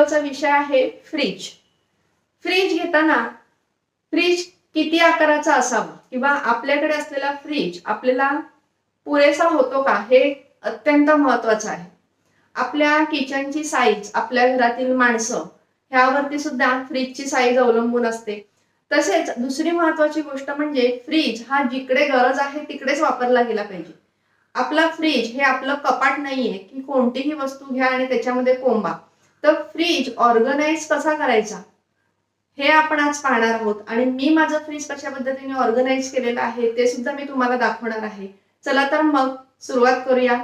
व्हिडिओचा विषय आहे fridge. Fridge घेताना फ्रीज किती आकाराचा असावा? किंवा आपल्याकडे असलेला फ्रीज आपल्याला पुरेसा होतो का? हे अत्यंत महत्वाचं आहे. आपल्या किचनची साईज आपल्या घरातील माणसं ह्यावरती सुद्धा फ्रीजची साईज अवलंबून असते. तसेच दुसरी महत्वाची गोष्ट म्हणजे फ्रीज हा जिकडे गरज आहे तिकडेच वापरला गेला पाहिजे. आपला फ्रीज हे आपलं कपाट नाहीये की कोणतीही वस्तू घ्या आणि त्याच्यामध्ये कोंबा. तर फ्रीज ऑर्गनाइज कसा करायचा? हे आपण आज पाहणार आहोत. आणि मी माझं फ्रीज कशा पद्धतीने ऑर्गनाईज केलेलं आहे ते सुद्धा मी तुम्हाला दाखवणार आहे. चला तर मग सुरुवात करूया.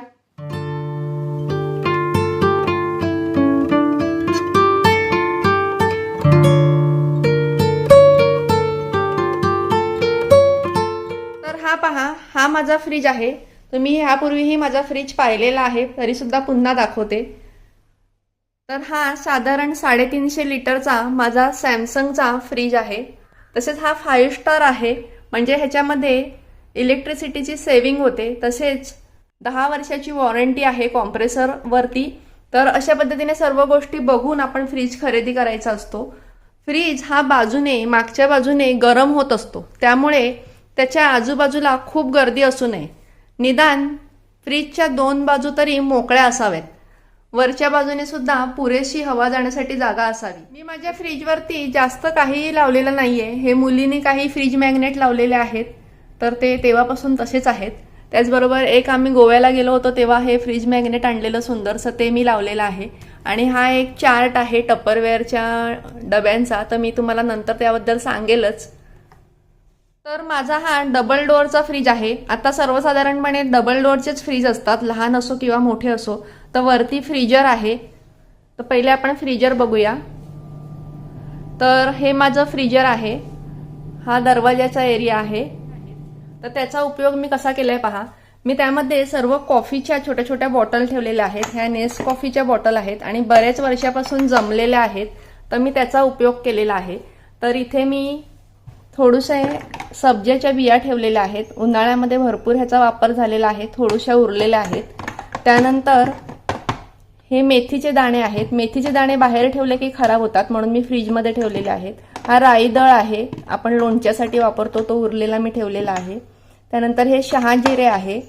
तर हा पहा हा माझा फ्रीज आहे. तुम्ही ह्यापूर्वीही माझा फ्रीज पाहिलेला आहे तरी सुद्धा पुन्हा दाखवते. तर हा साधारण साडेतीनशे लिटरचा माझा सॅमसंगचा फ्रीज आहे. तसेच हा फाईव्ह स्टार आहे. म्हणजे ह्याच्यामध्ये इलेक्ट्रिसिटीची सेविंग होते. तसेच दहा वर्षाची वॉरंटी आहे कॉम्प्रेसरवरती तर अशा पद्धतीने सर्व गोष्टी बघून आपण फ्रीज खरेदी करायचा असतो. फ्रीज हा बाजूने मागच्या बाजूने गरम होत असतो. त्यामुळे त्याच्या आजूबाजूला खूप गर्दी असू नये. निदान फ्रीजच्या दोन बाजू तरी मोकळ्या असाव्यात. वरच्या बाजूने सुद्धा पुरेशी हवा जाण्यासाठी जागा असावी. मी माझ्या फ्रीजवरती जास्त काहीही लावलेलं नाहीये. हे मुलीने काही फ्रीज मॅग्नेट लावलेले आहेत तर ते तेव्हापासून तसेच आहेत. त्याचबरोबर एक आम्ही गोव्याला गेलो होतो तेव्हा हे फ्रीज मॅग्नेट आणलेलं सुंदरसं ते मी लावलेलं आहे. आणि हा एक चार्ट आहे टप्परवेअरच्या डब्यांचा तर मी तुम्हाला नंतर त्याबद्दल सांगेलच. तर माझा हा डबल डोअरचा फ्रीज आहे. आता सर्वसाधारणपणे डबल डोअरचेच फ्रीज असतात. लहान असो किंवा मोठे असो. तर वरती फ्रीजर आहे. तर पहिले आपण फ्रीजर बघूया. तर हे माझं फ्रीजर आहे. हा दरवाजाचा एरिया आहे. तर त्याचा उपयोग मी कसा केलाय पहा. मी त्यामध्ये सर्व कॉफीच्या छोट्या छोट्या बॉटल ठेवलेल्या आहेत. ह्या नेस कॉफीच्या बॉटल आहेत आणि बरेच वर्षापासून जमलेल्या आहेत. तर मी त्याचा उपयोग केलेला आहे. तर इथे मी थोडंसे सब्जेच्या बिया ठेवलेल्या आहेत. उन्हाळ्यामध्ये भरपूर ह्याचा वापर झालेला आहे. थोडूशा उरलेल्या आहेत. त्यानंतर हे मेथीचे दाणे आहेत. मेथीचे दाणे बाहेर ठेवले की खराब होतात म्हणून मी फ्रीजमध्ये ठेवलेले आहेत. हा राईदळ आहे. आपण लोणच्यासाठी वापरतो. तो उरलेला मी ठेवलेला आहे. त्यानंतर हे शहाजिरे आहे.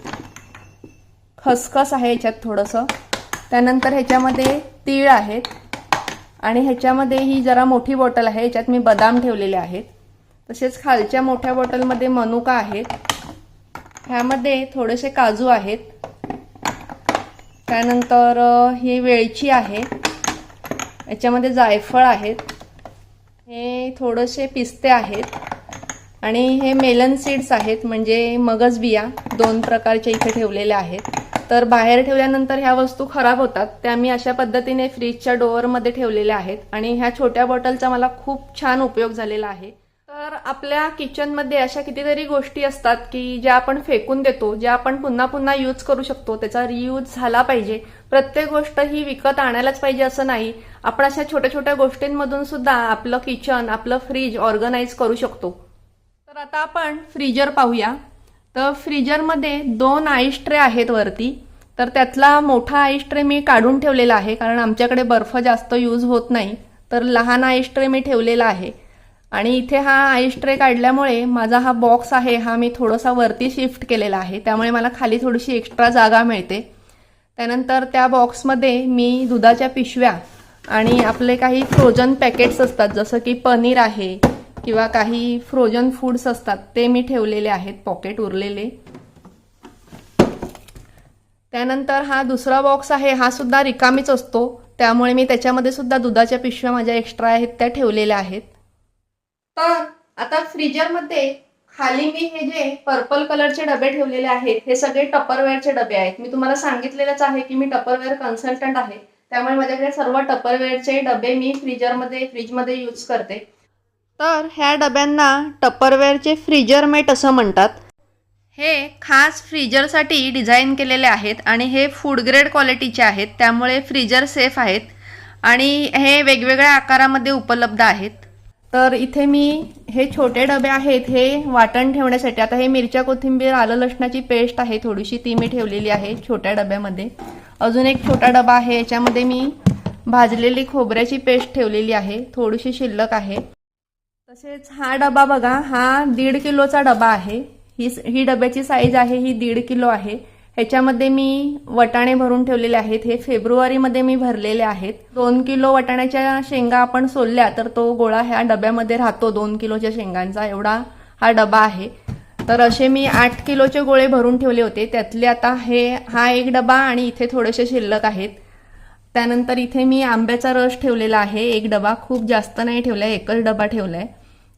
खसखस आहे याच्यात थोडंसं. त्यानंतर ह्याच्यामध्ये तीळ आहेत. आणि ह्याच्यामध्ये ही जरा मोठी बॉटल आहे. याच्यात मी बदाम ठेवलेले आहेत. तसेच खालच्या मोठ्या बॉटलमध्ये मनुका आहेत. ह्यामध्ये थोडेसे काजू आहेत. त्यानंतर ही वेलची आहे. याच्यामध्ये जायफळ आहेत. हे थोडेसे पिस्ते आहेत. आणि हे मेलन सीड्स आहेत म्हणजे मगज बिया दोन प्रकारच्या इथे ठेवलेल्या आहेत. तर बाहेर ठेवल्यानंतर ह्या वस्तू खराब होतात. त्या मी अशा पद्धतीने फ्रीजच्या डोअरमध्ये ठेवलेल्या आहेत. आणि ह्या छोट्या बॉटलचा मला खूप छान उपयोग झालेला आहे. तर आपल्या किचनमध्ये अशा कितीतरी गोष्टी असतात की ज्या आपण फेकून देतो ज्या आपण पुन्हा पुन्हा यूज करू शकतो त्याचा रियूज झाला पाहिजे. प्रत्येक गोष्ट ही विकत आणायलाच पाहिजे असं नाही. आपण अशा छोट्या छोट्या गोष्टींमधून सुद्धा आपलं किचन आपलं फ्रीज ऑर्गनाईज करू शकतो. तर आता आपण फ्रीजर पाहूया. तर फ्रीजरमध्ये दोन आईस ट्रे आहेत वरती. तर त्यातला मोठा आईस ट्रे मी काढून ठेवलेला आहे कारण आमच्याकडे बर्फ जास्त यूज होत नाही. तर लहान आईस ट्रे मी ठेवलेला आहे. आणि इथे हा आईस ट्रे काढल्यामुळे माझा हा बॉक्स आहे हा मी थोडासा वरती शिफ्ट केलेला आहे. त्यामुळे मला खाली थोडीशी एक्स्ट्रा जागा मिळते. त्यानंतर त्या बॉक्समध्ये मी दुधाच्या पिशव्या आणि आपले काही फ्रोजन पॅकेट्स असतात जसं की पनीर आहे किंवा काही फ्रोजन फूड्स असतात ते मी ठेवलेले आहेत पॉकेट उरलेले. त्यानंतर हा दुसरा बॉक्स आहे हा सुद्धा रिकामीच असतो. त्यामुळे मी त्याच्यामध्ये सुद्धा दुधाच्या पिशव्या माझ्या एक्स्ट्रा आहेत त्या ठेवलेल्या आहेत. तर आता फ्रीजरमध्ये खाली मी हे जे पर्पल कलरचे डबे ठेवलेले आहेत हे सगळे टपरवेअरचे डबे आहेत. मी तुम्हाला सांगितलेलंच आहे की मी टपरवेअर कन्सल्टंट आहे. त्यामुळे माझ्याकडे सर्व टपरवेअरचे डबे मी फ्रीजरमध्ये फ्रीजमध्ये यूज करते. तर ह्या डब्यांना टपरवेअरचे फ्रीजर मेट असं म्हणतात. हे खास फ्रीजरसाठी डिझाईन केलेले आहेत आणि हे फूड ग्रेड क्वालिटीचे आहेत. त्यामुळे फ्रीजर सेफ आहेत. आणि हे वेगवेगळ्या आकारामध्ये उपलब्ध आहेत. तर इथे मी हे छोटे डबे आहेत हे वाटण ठेवण्यासाठी. आता हे मिरच्या कोथिंबीर आलं लसणाची पेस्ट आहे थोडीशी ती मी ठेवलेली आहे छोट्या डब्यामध्ये. अजून एक छोटा डबा आहे याच्यामध्ये मी भाजलेली खोबऱ्याची पेस्ट ठेवलेली आहे थोडीशी शिल्लक आहे. तसेच हा डबा बघा हा दीड किलोचा डबा आहे. ही ही डब्याची साईज आहे ही दीड किलो आहे. ह्याच्यामध्ये मी वटाणे भरून ठेवलेले आहेत. हे फेब्रुवारीमध्ये मी भरलेले आहेत. दोन किलो वटाण्याच्या शेंगा आपण सोलल्या तर तो गोळा ह्या डब्यामध्ये राहतो. दोन किलोच्या शेंगांचा एवढा हा डबा आहे. तर असे मी आठ किलोचे गोळे भरून ठेवले होते. त्यातले आता हे हा एक डबा आणि इथे थोडेसे शिल्लक आहेत. त्यानंतर इथे मी आंब्याचा रस ठेवलेला आहे. एक डबा खूप जास्त नाही ठेवला आहे एकच डबा ठेवला आहे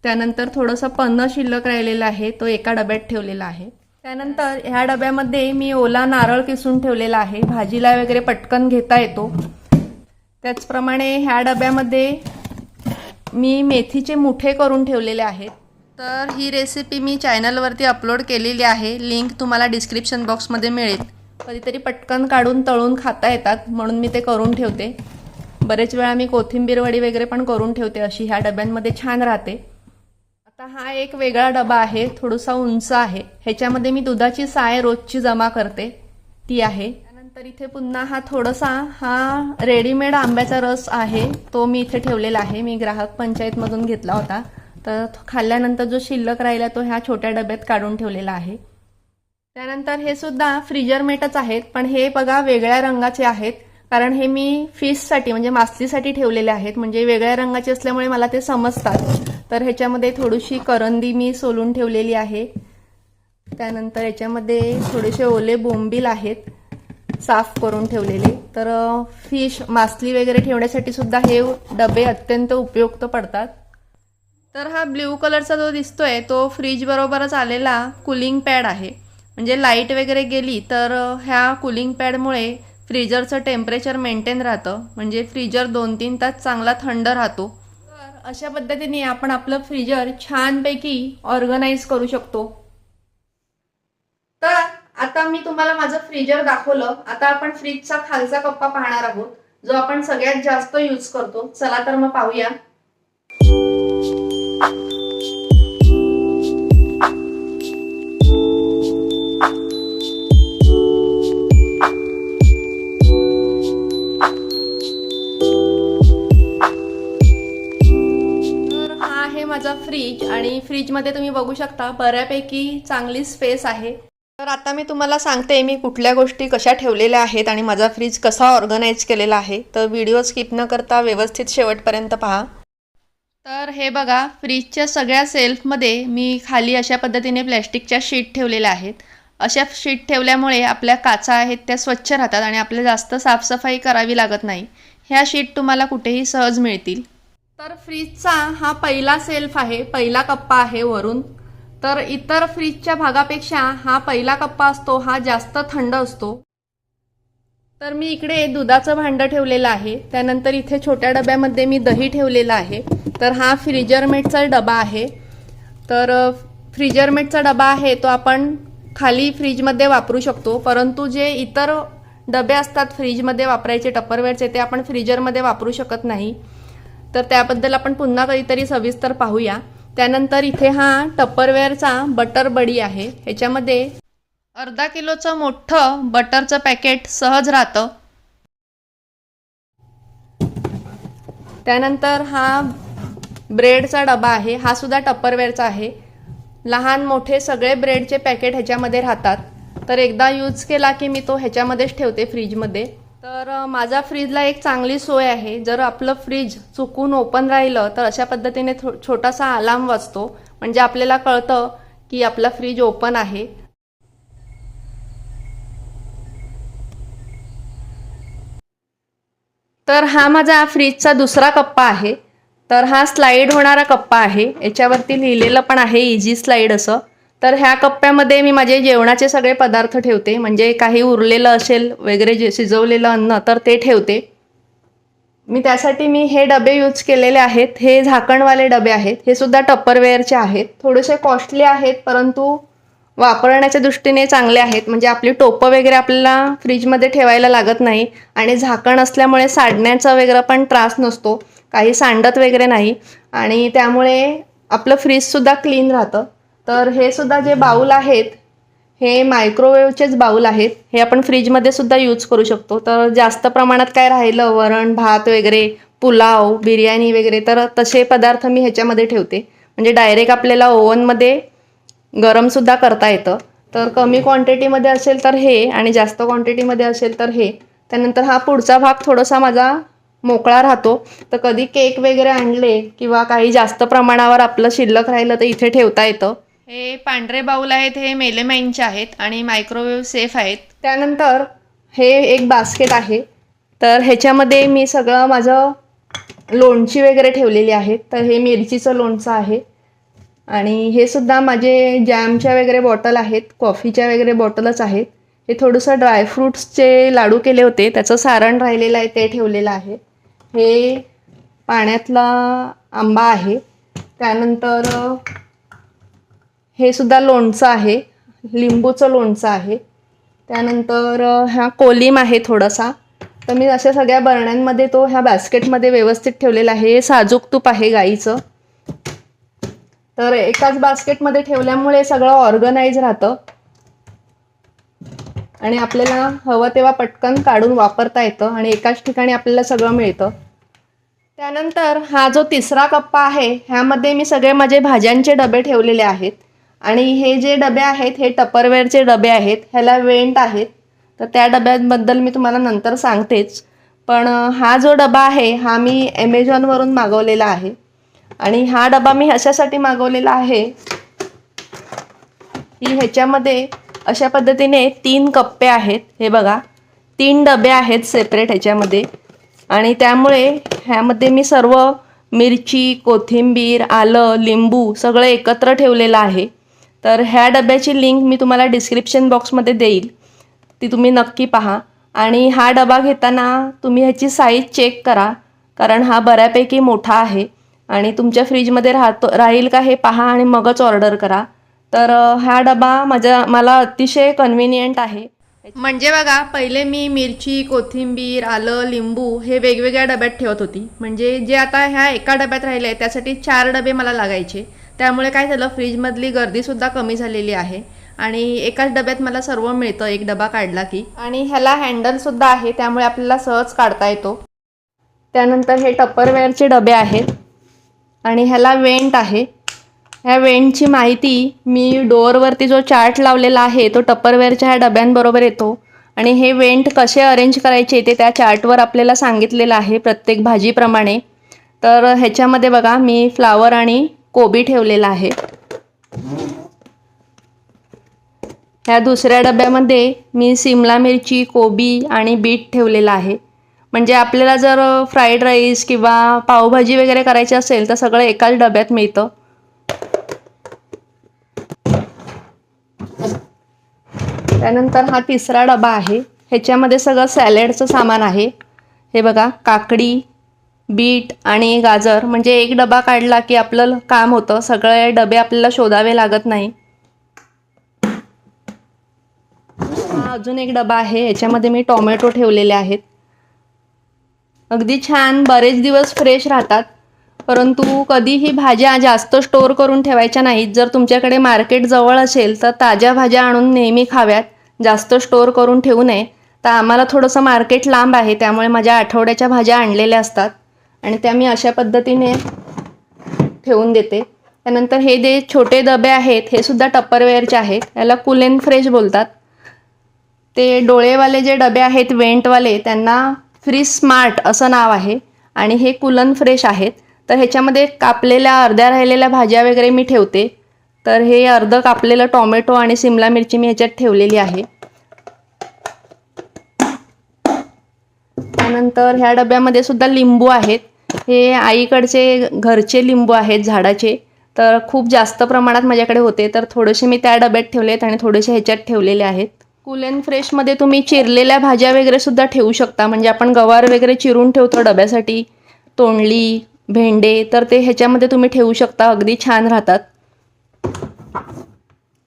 त्यानंतर थोडंसं पन्नं शिल्लक राहिलेलं आहे. तो एका डब्यात ठेवलेला आहे. त्यानंतर ह्या डब्यामध्ये मी ओला नारळ किसून ठेवलेला आहे. भाजीला वगैरे पटकन घेता येतो. त्याचप्रमाणे ह्या डब्यामध्ये मी मेथीचे मुठे करून ठेवलेले आहेत. तर ही रेसिपी मी चॅनलवरती अपलोड केलेली आहे. लिंक तुम्हाला डिस्क्रिप्शन बॉक्समध्ये मिळेल. कधीतरी पटकन काढून तळून खाता येतात म्हणून मी ते करून ठेवते. बरेच वेळा मी कोथिंबीर वडी वगैरे पण करून ठेवते अशी ह्या डब्यांमध्ये छान राहते. आता हा एक वेगळा डबा आहे थोडासा उंच आहे. ह्याच्यामध्ये मी दुधाची साय रोजची जमा करते. ती आहे. त्यानंतर इथे पुन्हा हा थोडासा हा रेडीमेड आंब्याचा रस आहे. तो मी इथे ठेवलेला आहे. मी ग्राहक पंचायतमधून घेतला होता. तर खाल्ल्यानंतर जो शिल्लक राहिला तो ह्या छोट्या डब्यात काढून ठेवलेला आहे. त्यानंतर हे सुद्धा फ्रिजरमेटच आहेत. पण हे बघा वेगळ्या रंगाचे आहेत. कारण हे मी फिशसाठी म्हणजे मासलीसाठी ठेवलेले आहेत. म्हणजे वेगळ्या रंगाचे असल्यामुळे मला ते समजतात. तर ह्याच्यामध्ये थोडीशी करंदी मी सोलून ठेवलेली आहे. त्यानंतर याच्यामध्ये थोडेसे ओले बोंबील आहेत साफ करून ठेवलेले. तर फिश मासली वगैरे ठेवण्यासाठी सुद्धा हे डबे अत्यंत उपयुक्त पडतात. तर हा ब्ल्यू कलरचा जो दिसतोय तो फ्रीज बरोबरच आलेला कुलिंग पॅड आहे. म्हणजे लाइट वगैरे गेली तर ह्या कुलिंग पॅडमुळे फ्रीजरचं टेम्परेचर मेंटेन राहतं. म्हणजे फ्रीजर दोन तीन तास चांगला थंड राहतो. तर अशा पद्धतीने आपण आपलं फ्रीजर छानपैकी ऑर्गनाईज करू शकतो. तर आता मी तुम्हाला माझं फ्रीजर दाखवलं. आता आपण फ्रीजचा खालचा कप्पा पाहणार आहोत जो आपण सगळ्यात जास्त यूज करतो. चला तर मग पाहूया. आणि फ्रीजमध्ये तुम्ही बघू शकता बऱ्यापैकी चांगली स्पेस आहे. तर आता मी तुम्हाला सांगते मी कुठल्या गोष्टी कशा ठेवलेल्या आहेत आणि माझा फ्रीज कसा ऑर्गनाईज केलेला आहे. तर व्हिडिओ स्किप न करता व्यवस्थित शेवटपर्यंत पहा. तर हे बघा फ्रीजच्या सगळ्या सेल्फमध्ये मी खाली अशा पद्धतीने प्लॅस्टिकच्या शीट ठेवलेल्या आहेत. अशा शीट ठेवल्यामुळे आपल्या काचा आहेत त्या स्वच्छ राहतात आणि आपल्याला जास्त साफसफाई करावी लागत नाही. ह्या शीट तुम्हाला कुठेही सहज मिळतील. तर फ्रीजचा हा पहिला सेल्फ आहे पहिला कप्पा आहे वरून. तर इतर फ्रीजच्या भागापेक्षा हा पहिला कप्पा असतो हा जास्त थंड असतो. तर मी इकडे दुधाचं भांडं ठेवलेलं आहे. त्यानंतर इथे छोट्या डब्यामध्ये मी दही ठेवलेलं आहे. तर हा फ्रिजरमेटचा डबा आहे. तर फ्रिजरमेटचा डबा आहे तो आपण खाली फ्रीजमध्ये वापरू शकतो. परंतु जे इतर डबे असतात फ्रीजमध्ये वापरायचे टप्परवेअरचे ते आपण फ्रीजरमध्ये वापरू शकत नाही. तर त्याबद्दल आपण पुन्हा कधीतरी सविस्तर पाहूया. त्यानंतर इथे हा टप्परवेअरचा बटर बडी आहे. ह्याच्यामध्ये अर्धा किलोचं मोठं बटरचं पॅकेट सहज राहतं. त्यानंतर हा ब्रेडचा डबा आहे. हा सुद्धा टप्परवेअरचा आहे. लहान मोठे सगळे ब्रेडचे पॅकेट ह्याच्यामध्ये राहतात. तर एकदा यूज केला की मी तो ह्याच्यामध्येच ठेवते फ्रीजमध्ये तर माझा माझ्या फ्रीजला एक चांगली सोय आहे. जर आपलं फ्रीज चुकून ओपन राहिलं तर अशा पद्धतीने थो छोटासा अलार्म वाजतो. म्हणजे आपल्याला कळतं की आपला फ्रीज ओपन आहे. तर हा माझा फ्रीजचा दुसरा कप्पा आहे. तर हा स्लाईड होणारा कप्पा आहे. याच्यावरती लिहिलेलं पण आहे इझी स्लाईड असं. तर ह्या कप्प्यामध्ये मी माझे जेवणाचे सगळे पदार्थ ठेवते. म्हणजे काही उरलेलं असेल वगैरे जे शिजवलेलं अन्न तर ते ठेवते. मी त्यासाठी मी हे डबे यूज केलेले आहेत. हे झाकणवाले डबे आहेत. हे सुद्धा टप्परवेअरचे आहेत. थोडेसे कॉस्टली आहेत परंतु वापरण्याच्या दृष्टीने चांगले आहेत. म्हणजे आपली टोपं वगैरे आपल्याला फ्रीजमध्ये ठेवायला लागत नाही. आणि झाकण असल्यामुळे सांडण्याचा वगैरे पण त्रास नसतो. काही सांडत वगैरे नाही. आणि त्यामुळे आपलं फ्रीजसुद्धा क्लीन राहतं. तर हे सुद्धा जे बाऊल आहेत हे मायक्रोवेव्हचेच बाऊल आहेत हे आपण फ्रीजमध्ये सुद्धा यूज करू शकतो. तर जास्त प्रमाणात काय राहिलं? वरण भात वगैरे पुलाव बिर्याणी वगैरे. तर तसे पदार्थ मी ह्याच्यामध्ये ठेवते. म्हणजे डायरेक्ट आपल्याला ओव्हनमध्ये गरमसुद्धा करता येतं. तर कमी क्वांटिटीमध्ये असेल तर हे आणि जास्त क्वांटिटीमध्ये असेल तर हे. त्यानंतर हा पुढचा भाग थोडासा माझा मोकळा राहतो. तर कधी केक वगैरे आणले किंवा काही जास्त प्रमाणावर आपलं शिल्लक राहिलं तर इथे ठेवता येतं. हे पांढरे बाऊल आहेत हे मेलेमाईनचे आहेत आणि मायक्रोवेव्ह सेफ आहेत. त्यानंतर हे एक बास्केट आहे. तर ह्याच्यामध्ये मी सगळं माझं लोणची वगैरे ठेवलेली आहे. तर हे मिरचीचं लोणचं आहे. आणि हे सुद्धा माझे जॅमच्या वगैरे बॉटल आहेत कॉफीच्या वगैरे बॉटलच आहेत. हे थोडंसं ड्रायफ्रूट्सचे लाडू केले होते. त्याचं सारण राहिलेलं आहे ते ठेवलेलं आहे. हे पाण्यातला आंबा आहे. त्यानंतर हे सुद्धा लोणचं आहे. लिंबूचं लोणचं आहे. त्यानंतर हा कोलिम आहे थोडासा. तर मी अशा सगळ्या बरण्यांमध्ये तो ह्या बास्केटमध्ये व्यवस्थित ठेवलेला आहे. हे साजूक तूप आहे गाईचं. तर एकाच बास्केटमध्ये ठेवल्यामुळे सगळं ऑर्गनाईज राहतं. आणि आपल्याला हवं तेव्हा पटकन काढून वापरता येतं आणि एकाच ठिकाणी आपल्याला सगळं मिळतं. त्यानंतर हा जो तिसरा कप्पा आहे ह्यामध्ये मी सगळे माझे भाज्यांचे डबे ठेवलेले आहेत. आणि हे जे डबे आहेत हे टपरवेअरचे डबे आहेत ह्याला वेंट आहेत. तर त्या डब्यांबद्दल मी तुम्हाला नंतर सांगतेच. पण हा जो डबा आहे हा मी ॲमेझॉनवरून मागवलेला आहे. आणि हा डबा मी ह्याच्यासाठी मागवलेला आहे की ह्याच्यामध्ये अशा पद्धतीने तीन कप्पे आहेत. हे बघा तीन डबे आहेत सेपरेट ह्याच्यामध्ये. आणि त्यामुळे ह्यामध्ये मी सर्व मिरची कोथिंबीर आलं लिंबू सगळं एकत्र ठेवलेलं आहे. तर ह्या डब्याची लिंक मी तुम्हाला डिस्क्रिप्शन बॉक्समध्ये देईल. ती तुम्ही नक्की पहा. आणि हा डबा घेताना तुम्ही ह्याची साईज चेक करा. कारण हा बऱ्यापैकी मोठा आहे. आणि तुमच्या फ्रीजमध्ये राहतो राहील का हे पहा आणि मगच ऑर्डर करा. तर हा डबा माझ्या मला अतिशय कन्व्हिनियंट आहे. म्हणजे बघा पहिले मी मिरची कोथिंबीर आलं लिंबू हे वेगवेगळ्या डब्यात ठेवत होती. म्हणजे जे आता ह्या एका डब्यात राहिले आहे त्यासाठी चार डबे मला लागायचे. त्यामुळे काय झालं फ्रीजमधली गर्दीसुद्धा कमी झालेली आहे. आणि एकाच डब्यात मला सर्व मिळतं एक डबा काढला की. आणि ह्याला हँडलसुद्धा आहे त्यामुळे आपल्याला सहज काढता येतो. त्यानंतर हे टप्परवेअरचे डबे आहेत. आणि ह्याला वेंट आहे. ह्या वेंटची माहिती मी डोअरवरती जो चार्ट लावलेला आहे तो टप्परवेअरच्या ह्या डब्यांबरोबर येतो. आणि हे वेंट कसे अरेंज करायचे ते त्या चार्टवर आपल्याला सांगितलेलं आहे प्रत्येक भाजीप्रमाणे. तर ह्याच्यामध्ये बघा मी फ्लावर आणि कोबी ठेवलेला आहे. ह्या दुसऱ्या डब्यामध्ये मी सिमला मिरची कोबी आणि बीट ठेवलेला आहे. म्हणजे आपल्याला जर फ्राईड राईस किंवा पावभाजी वगैरे करायची असेल तर सगळं एकाच डब्यात मिळतं. त्यानंतर हा तिसरा डबा आहे. ह्याच्यामध्ये सगळं सॅलेडचं सामान आहे. हे बघा काकडी बीट आणि गाजर म्हणजे एक डबा काढला की आपलं काम होतं. सगळे डबे आपल्याला शोधावे लागत नाही. हा अजून एक डबा आहे. याच्यामध्ये मी टोमॅटो ठेवलेले आहेत. अगदी छान बरेच दिवस फ्रेश राहतात. परंतु कधीही भाज्या जास्त स्टोअर करून ठेवायच्या नाहीत. जर तुमच्याकडे मार्केट जवळ असेल तर ताज्या भाज्या आणून नेहमी खाव्यात. जास्त स्टोअर करून ठेवू नये. तर आम्हाला थोडंसं मार्केट लांब आहे. त्यामुळे माझ्या आठवड्याच्या भाज्या आणलेल्या असतात. आणि त्या मी अशा पद्धतीने ठेवून देते. त्यानंतर हे जे छोटे डबे आहेत हे सुद्धा टप्परवेअरचे आहेत. याला कूल अँड फ्रेश बोलतात. ते डोळेवाले जे डबे आहेत वेंटवाले त्यांना फ्री स्मार्ट असं नाव आहे. आणि हे कुलन फ्रेश आहेत. तर ह्याच्यामध्ये कापलेल्या अर्ध्या राहिलेल्या भाज्या वगैरे मी ठेवते. तर हे अर्ध कापलेलं टोमॅटो आणि सिमला मिरची मी ह्याच्यात ठेवलेली आहे. त्यानंतर ह्या डब्यामध्ये सुद्धा लिंबू आहेत. हे आईकडचे घरचे लिंबू आहेत झाडाचे तर खूप जास्त प्रमाणात माझ्याकडे होते तर थोडेसे मी त्या डब्यात ठेवले आहेत आणि थोडेसे ह्याच्यात ठेवलेले आहेत. कूल अँड फ्रेशमध्ये तुम्ही चिरलेल्या भाज्या वगैरे सुद्धा ठेवू शकता म्हणजे आपण गवार वगैरे चिरून ठेवतो डब्यासाठी तोंडली भेंडे तर ते ह्याच्यामध्ये तुम्ही ठेवू शकता अगदी छान राहतात.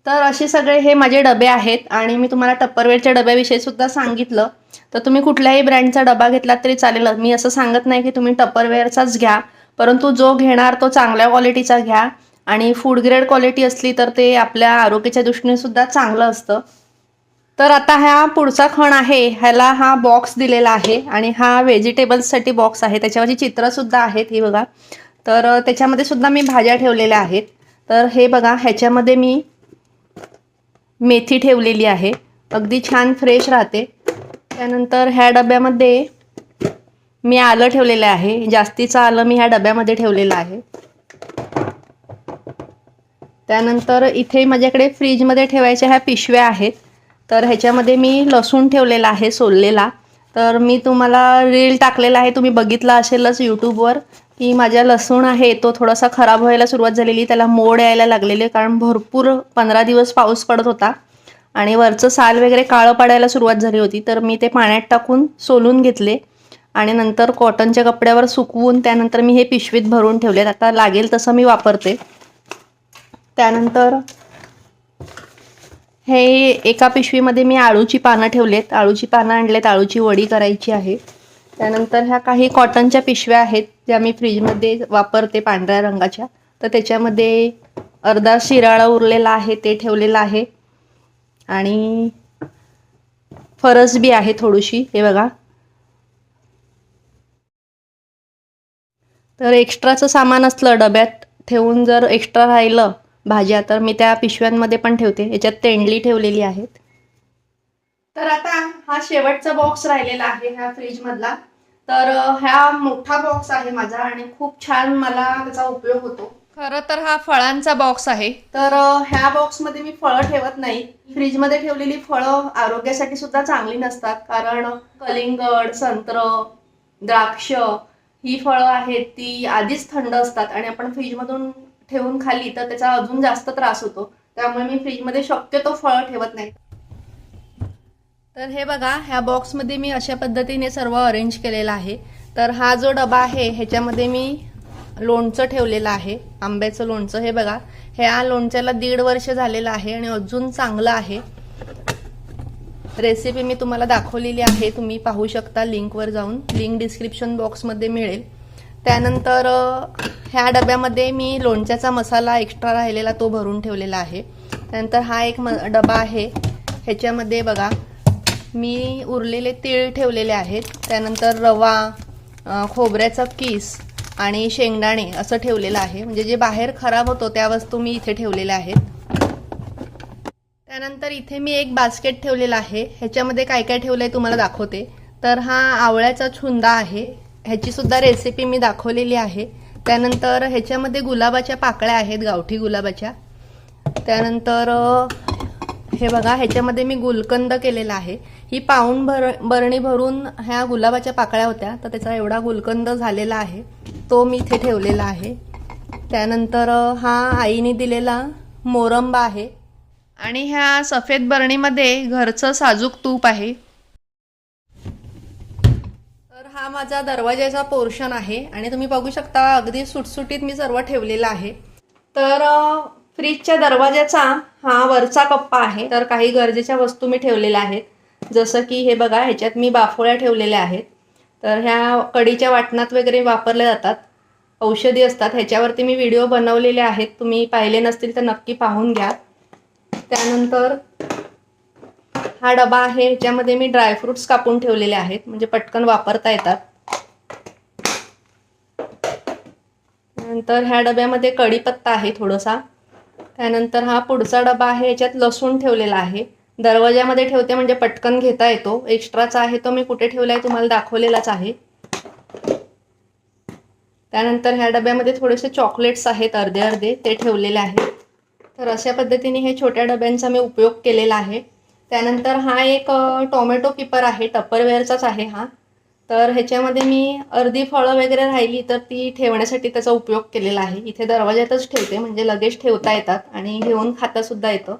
तर असे सगळे हे माझे डबे आहेत आणि मी तुम्हाला टप्परवेअरच्या डब्याविषयी सुद्धा सांगितलं. तर तुम्ही कुठल्याही ब्रँडचा डबा घेतलात तरी चालेल. मी असं सांगत नाही की तुम्ही टप्परवेअरचाच घ्या परंतु जो घेणार तो चांगल्या क्वालिटीचा घ्या. आणि फूड ग्रेड क्वालिटी असली तर ते आपल्या आरोग्याच्या दृष्टीने सुद्धा चांगलं असतं. तर आता हा पुढचा खण आहे. ह्याला हा बॉक्स दिलेला आहे आणि हा व्हेजिटेबल्ससाठी बॉक्स आहे. त्याच्यावरची चित्रंसुद्धा आहेत ही बघा. तर त्याच्यामध्ये सुद्धा मी भाज्या ठेवलेल्या आहेत. तर हे बघा ह्याच्यामध्ये मी मेथी ठेवलेली आहे. अगदी छान फ्रेश राहते. त्यानंतर ह्या डब्यामध्ये मी आलं ठेवलेलं आहे. जास्तीचं आलं मी ह्या डब्यामध्ये ठेवलेलं आहे. त्यानंतर इथे माझ्याकडे फ्रीजमध्ये ठेवायच्या ह्या पिशव्या आहेत. तर ह्याच्यामध्ये मी लसूण ठेवलेला आहे सोललेला. तर मी तुम्हाला रील टाकलेला आहे. तुम्ही बघितला असेलच यूट्यूबवर की माझ्या लसूण आहे तो थोडासा खराब व्हायला सुरुवात झालेली त्याला मोड यायला लागलेले कारण भरपूर पंधरा दिवस पाऊस पडत होता आणि वरचं साल वगैरे काळं पडायला सुरुवात झाली होती तर मी ते पाण्यात टाकून सोलून घेतले आणि नंतर कॉटनच्या कपड्यावर सुकवून त्यानंतर मी हे पिशवीत भरून ठेवलेत. आता लागेल तसं मी वापरते. त्यानंतर हे एका पिशवीमध्ये मी आळूची पानं ठेवलेत. आळूची पानं आणलेत. आळूची वडी करायची आहे. त्यानंतर ह्या काही कॉटनच्या पिशव्या आहेत ज्या मी फ्रीजमध्ये वापरते पांढऱ्या रंगाच्या. तर त्याच्यामध्ये अर्धा शिराळा उरलेला आहे ते ठेवलेलं आहे. आणि फरसबी आहे थोडीशी हे बघा. तर एक्स्ट्राचं सामान असलं डब्यात ठेवून जर एक्स्ट्रा राहिलं भाज्या तर मी त्या पिशव्यांमध्ये पण ठेवते. याच्यात तेंडली ठेवलेली आहेत. तर आता हा शेवटचा बॉक्स राहिलेला आहे ह्या फ्रीजमधला. तर अ, हा मोठा बॉक्स आहे माझा आणि खूप छान मला त्याचा उपयोग होतो. खरं तर हा फळांचा बॉक्स आहे. तर ह्या बॉक्समध्ये मी फळं ठेवत नाही. फ्रीजमध्ये ठेवलेली फळं आरोग्यासाठी सुद्धा चांगली नसतात. कारण कलिंगड संत्र द्राक्ष ही फळं आहेत ती आधीच थंड असतात आणि आपण फ्रीजमधून ठेवून खाली तर त्याचा अजून जास्त त्रास होतो. त्यामुळे मी फ्रीजमध्ये शक्यतो फळं ठेवत नाही. तर हे बघा ह्या बॉक्समध्ये मी अशा पद्धतीने सर्व अरेंज केलेलं आहे. तर हा जो डबा आहे ह्याच्यामध्ये मी लोणचं ठेवलेलं आहे. आंब्याचं लोणचं हे बघा. ह्या लोणच्याला दीड वर्ष झालेलं आहे आणि अजून चांगलं आहे. रेसिपी मी तुम्हाला दाखवलेली आहे तुम्ही पाहू शकता लिंकवर जाऊन. लिंक डिस्क्रिप्शन बॉक्समध्ये मिळेल. त्यानंतर ह्या डब्यामध्ये मी लोणच्याचा मसाला एक्स्ट्रा राहिलेला तो भरून ठेवलेला आहे. त्यानंतर हा एक म डबा आहे. ह्याच्यामध्ये बघा मी उरलेले तीळ ठेवलेले आहेत. त्यानंतर रवा खोबऱ्याचा किस आणि शेंगदाणे असं ठेवलेलं आहे. म्हणजे जे बाहेर खराब होतो त्या वस्तू मी इथे ठेवलेल्या आहेत. त्यानंतर इथे मी एक बास्केट ठेवलेला आहे. ह्याच्यामध्ये काय काय ठेवलं आहे तुम्हाला दाखवते. तर हा आवळ्याचा छुंदा आहे. ह्याची सुद्धा रेसिपी मी दाखवलेली आहे. त्यानंतर ह्याच्यामध्ये गुलाबाच्या पाकळ्या आहेत गावठी गुलाबाच्या. त्यानंतर हे बघा ह्याच्यामध्ये मी गुलकंद केलेला आहे. ही पाऊण भर बरणी भरून ह्या गुलाबाच्या पाकळ्या होत्या तर त्याचा एवढा गुलकंद झालेला आहे. तो मी इथे ठेवलेला आहे. त्यानंतर हा आईने दिलेला मोरंबा आहे. आणि ह्या सफेद बरणीमध्ये घरचं साजूक तूप आहे. तर हा माझा दरवाजाचा पोर्शन आहे. आणि तुम्ही बघू शकता अगदी सुटसुटीत मी सर्व ठेवलेलं आहे. तर फ्रीजच्या दरवाजाचा हा वरचा कप्पा आहे. तर काही गरजेच्या वस्तू मी ठेवलेल्या आहेत. जसं की हे बघा ह्याच्यात मी बाफोळ्या ठेवलेल्या आहेत. तर ह्या कढीच्या वाटणात वगैरे वापरल्या जातात. औषधी असतात. ह्याच्यावरती मी व्हिडिओ बनवलेले आहेत. तुम्ही पाहिले नसतील तर नक्की पाहून घ्या. त्यानंतर हा डबा आहे. ह्याच्यामध्ये मी ड्रायफ्रुट्स कापून ठेवलेले आहेत. म्हणजे पटकन वापरता येतात. नंतर ह्या डब्यामध्ये कढीपत्ता आहे थोडासा. त्यानंतर हा पुढचा डबा आहे याच्यात लसूण ठेवलेला आहे. दरवाजामध्ये ठेवते म्हणजे पटकन घेता येतो. एक्स्ट्राचा आहे तो मी कुठे ठेवला आहे तुम्हाला दाखवलेलाच आहे. त्यानंतर ह्या डब्यामध्ये थोडेसे चॉकलेट्स आहेत अर्धे अर्धे ते ठेवलेले आहेत. तर अशा पद्धतीने हे छोट्या डब्यांचा मी उपयोग केलेला आहे. त्यानंतर हा एक टोमॅटो किपर आहे टप्परवेअरचाच आहे हा. तर ह्याच्यामध्ये मी अर्धी फळं वगैरे राहिली तर ती ठेवण्यासाठी त्याचा उपयोग केलेला आहे. इथे दरवाज्यातच ठेवते म्हणजे लगेच ठेवता येतात आणि घेऊन खातासुद्धा येतं.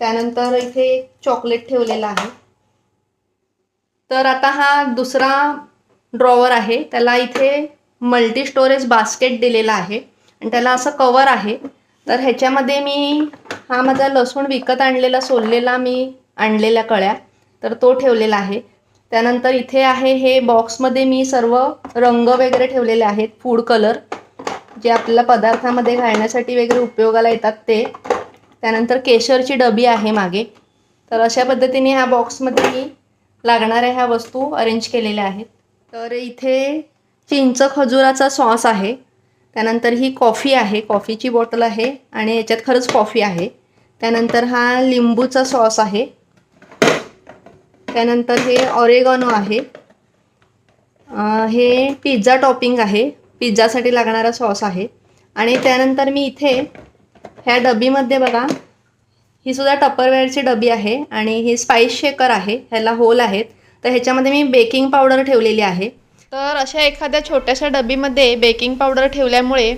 त्यानंतर इथे चॉकलेट ठेवलेला आहे. तर आता हा दुसरा ड्रॉवर आहे. त्याला इथे मल्टी स्टोरेज बास्केट दिलेला आहे आणि त्याला असं कवर आहे. तर ह्याच्यामध्ये मी हा माझा लसूण विकत आणलेला सोललेला मी आणलेल्या कळ्या. तर तो ठेवलेला आहे. त्यानंतर इथे आहे हे बॉक्समध्ये मी सर्व रंग वगैरे ठेवलेले आहेत फूड कलर जे आपल्याला पदार्थामध्ये घालण्यासाठी वगैरे उपयोगाला येतात ते. त्यानंतर केशरची डबी आहे मागे. तर अशा पद्धतीने ह्या बॉक्समध्ये मी लागणाऱ्या ह्या वस्तू अरेंज केलेल्या आहेत. तर इथे चिंच खजुराचा सॉस आहे. त्यानंतर ही कॉफी आहे. कॉफीची बॉटल आहे आणि याच्यात खरंच कॉफी आहे. त्यानंतर हा लिंबूचा सॉस आहे. त्यानंतर हे ऑरेगॉनो आहे. हे पिझ्झा टॉपिंग आहे. पिझ्झासाठी लागणारा सॉस आहे. आणि त्यानंतर मी इथे ह्या डबीमध्ये बघा ही सुद्धा टप्परवेअरची डबी आहे आणि ही स्पाईस शेकर आहे. ह्याला होल आहेत. तर ह्याच्यामध्ये मी बेकिंग पावडर ठेवलेली आहे. तर अशा एखाद्या छोट्याशा डबीमध्ये बेकिंग पावडर ठेवल्यामुळे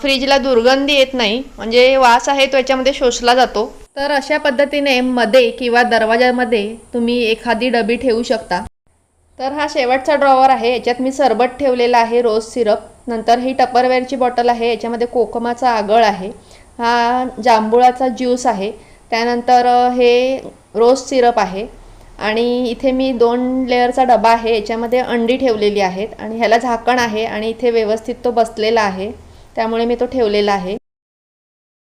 फ्रीजला दुर्गंधी येत नाही. म्हणजे वास आहे तो याच्यामध्ये शोषला जातो. तर अशा पद्धतीने मध्ये किंवा दरवाजामध्ये तुम्ही एखादी डबी ठेवू शकता. तर हा शेवटचा ड्रॉवर आहे. याच्यात मी सरबत ठेवलेला आहे रोज सिरप नंतर ही टपरवेअरची बॉटल आहे. याच्यामध्ये कोकमाचा आगळ आहे. हा जांभुळाचा ज्यूस आहे. त्यानंतर हे रोज सिरप आहे. आणि इथे मी दोन लेअरचा डबा आहे. याच्यामध्ये अंडी ठेवलेली आहेत. आणि ह्याला झाकण आहे. आणि इथे व्यवस्थित तो बसलेला आहे. त्यामुळे मी तो ठेवलेला आहे.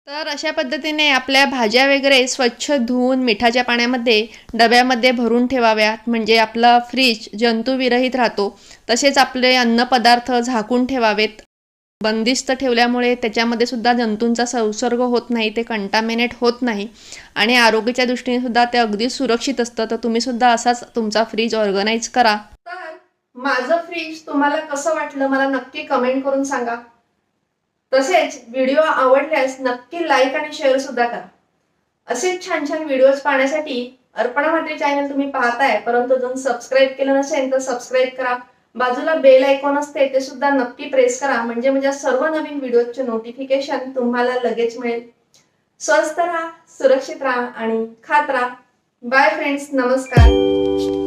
तर अशा पद्धतीने आपल्या भाज्या वगैरे स्वच्छ धुवून मिठाच्या पाण्यामध्ये डब्यामध्ये भरून ठेवाव्यात. म्हणजे आपला फ्रीज जंतुविरहित राहतो. तसेच आपले अन्नपदार्थ झाकून ठेवावेत. बंदिस्त ठेवल्यामुळे त्याच्यामध्ये सुद्धा जंतूंचा संसर्ग होत नाही ते कंटामिनेट होत नाही. आणि आरोग्याच्या दृष्टीने सुद्धा ते अगदी सुरक्षित असतं. तर तुम्ही सुद्धा असाच तुमचा फ्रीज ऑर्गनाईज करा. तर माझं फ्रीज तुम्हाला कसं वाटलं? मला नक्की कमेंट करून सांगा. तसेच व्हिडिओ आवडल्यास नक्की लाईक आणि शेअर सुद्धा करा. असेच छान छान व्हिडिओज पाहण्यासाठी अर्पणा मात्रे चॅनल तुम्ही पाहताय परंतु अजून सबस्क्राईब केलं नसेल तर सबस्क्राईब करा. बाजूला बेल आयकॉन असते ते सुद्धा नक्की प्रेस करा. म्हणजे माझ्या सर्व नवीन व्हिडिओचे नोटिफिकेशन तुम्हाला लगेच मिळेल. स्वस्त राहा सुरक्षित राहा आणि खात राहा. बाय फ्रेंड्स नमस्कार.